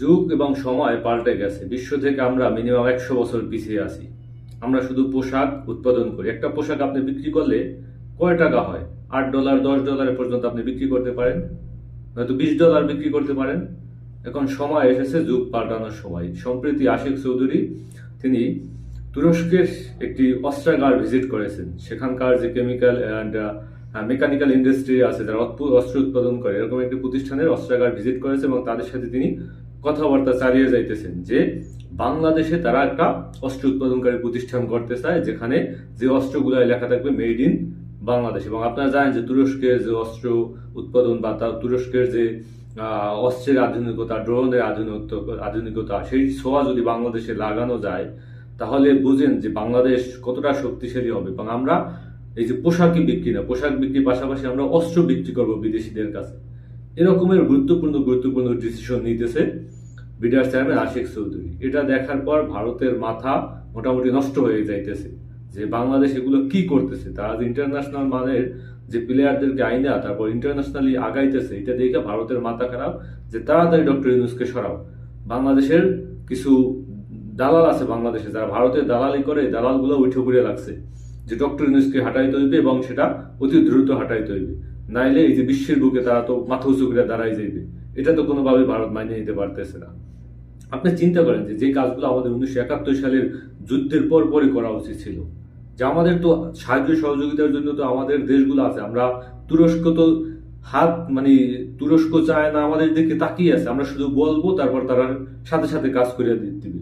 যুগ এবং সময় পাল্টে গেছে। বিশ্ব থেকে আমরা মিনিমাম একশো বছর পিছিয়ে আছি। আমরা শুধু পোশাক উৎপাদন করি। একটা পোশাক আপনি বিক্রি করলে কয় টাকা হয়? আট ডলার, দশ ডলার পর্যন্ত আপনি বিক্রি করতে পারেন। হয়তো বিশ ডলার বিক্রি করতে পারেন। এখন সময় এসেছে যুগ পাল্টানোর সময়। সম্প্রতি আশিক চৌধুরী, তিনি তুরস্কের একটি অস্ত্রাগার ভিজিট করেছেন। সেখানকার যে কেমিক্যাল অ্যান্ড মেকানিক্যাল ইন্ডাস্ট্রি আছে, যারা অস্ত্র উৎপাদন করে, এরকম একটি প্রতিষ্ঠানের অস্ত্রাগার ভিজিট করেছে এবং তাদের সাথে তিনি কথাবার্তা চালিয়ে যাইতেছেন যে বাংলাদেশে তারা একটা অস্ত্র উৎপাদনকারী প্রতিষ্ঠান করতে চায়, যেখানে যে অস্ত্রগুলো লেখা থাকবে মেড ইন বাংলাদেশ। এবং আপনারা জানেন যে তুরস্কের যে অস্ত্র উৎপাদন বা তার তুরস্কের যে অস্ত্রের আধুনিকতা, ড্রোনের আধুনিকতা সেই ছোঁয়া যদি বাংলাদেশে লাগানো যায়, তাহলে বুঝেন যে বাংলাদেশ কতটা শক্তিশালী হবে। এবং আমরা এই যে পোশাকই বিক্রি না, পোশাক বিক্রির পাশাপাশি আমরা অস্ত্র বিক্রি করব বিদেশিদের কাছে। এরকমের গুরুত্বপূর্ণ গুরুত্বপূর্ণ ডিসিশন নিতেছে বিডার চেয়ারম্যান আশিক চৌধুরী। এটা দেখার পর ভারতের মাথা মোটামুটি নষ্ট হয়ে যাইতেছে। যে বাংলাদেশ এগুলো কি করতেছে? তারা ইন্টারন্যাশনাল মানের যে প্লেয়ারদেরকে আইনা, তারপর ইন্টারন্যাশনালি আগাইতেছে, এটা দেখে ভারতের মাথা খারাপ। যে তাড়াতাড়ি ডক্টর ইউনুসকে সরাও। বাংলাদেশের কিছু দালাল আছে বাংলাদেশে, যারা ভারতের দালালি করে, দালালগুলো উঠে পড়ে লাগছে। যে ডক্টর ইউনুসকে হাঁটাইতে হইবে এবং সেটা অতি দ্রুত হাঁটাইতে হইবে নাইলে এই যে বিশ্বের বুকে তারা তো মাথা উঁচু করে দাঁড়াই যাইবে। এটা তো কোনোভাবে ভারত মানিয়ে নিতে পারতেছে না। আপনি চিন্তা করেন যে যে কাজগুলো আমাদের উনিশশো একাত্তর সালের যুদ্ধের পর পরই করা উচিত ছিল। যে আমাদের তো সাহায্য সহযোগিতার জন্য তো আমাদের দেশগুলো আছে, আমরা তুরস্ক তো হাত মানে তুরস্ক চায় না, আমাদের দিকে তাকিয়ে আছে। আমরা শুধু বলব, তারপর তারা সাথে সাথে কাজ করে দিবে।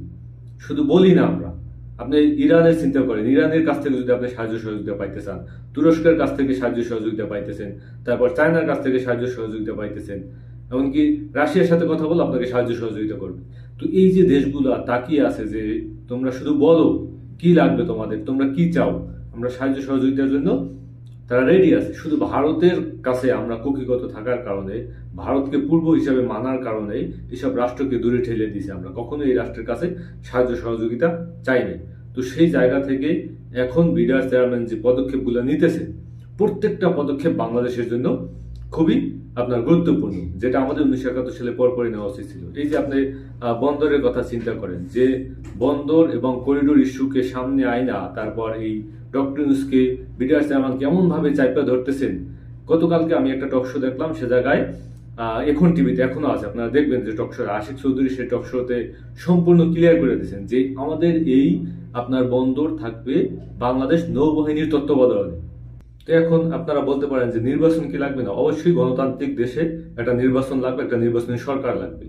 শুধু বলি না আমরা। আপনি ইরানের চিন্তা করেন, ইরানের কাছ থেকে যদি আপনি সাহায্য সহযোগিতা পাইতে চান, তুরস্কের কাছ থেকে সাহায্য সহযোগিতা পাইতেছেন, তারপর চায়নার কাছ থেকে সাহায্য সহযোগিতা পাইতেছেন এমনকি রাশিয়ার সাথে কথা বলে আপনাকে সাহায্য সহযোগিতা করবে। তো এই যে দেশগুলো তাকিয়ে আছে যে তোমরা শুধু বলো কি লাগবে তোমাদের, তোমরা কি চাও, আমরা সাহায্য সহযোগিতার জন্য তারা রেডি আছে। শুধু ভারতের কাছে আমরা কুকিগত থাকার কারণে, ভারতকে পূর্ব হিসাবে মানার কারণে এসব রাষ্ট্রকে দূরে ঠেলে দিয়েছি আমরা। কখনো এই রাষ্ট্রের কাছে সাহায্য সহযোগিতা চাই নাই। তো সেই জায়গা থেকে এখন বিডার চেয়ারম্যান যে পদক্ষেপগুলো নিতেছে, প্রত্যেকটা পদক্ষেপ বাংলাদেশের জন্য খুবই আপনার গুরুত্বপূর্ণ, যেটা আমাদের উনিশশো একাত্তর সালে পরপরই নেওয়া উচিত ছিল। এই যে আপনি বন্দরের কথা চিন্তা করেন, যে বন্দর এবং করিডোর ইস্যুকে সামনে আয়না তারপর এই ডক্টর ইউনুসকে বিডিআর চেয়ারম্যান কেমন ভাবে চাইপা ধরতেছেন, গতকালকে আমি একটা টক শো দেখলাম, সে জায়গায় এখন টিভিতে, এখনও আছে, আপনারা দেখবেন যে টক শো আশিক চৌধুরী সেই টক শোতে সম্পূর্ণ ক্লিয়ার করে দিয়েছেন যে আমাদের এই আপনার বন্দর থাকবে বাংলাদেশ নৌবাহিনীর তত্ত্বাবধানে। তো এখন আপনারা বলতে পারেন যে নির্বাচন কি লাগবে না? অবশ্যই গণতান্ত্রিক দেশে একটা নির্বাচন লাগবে, একটা নির্বাচনী সরকার লাগবে।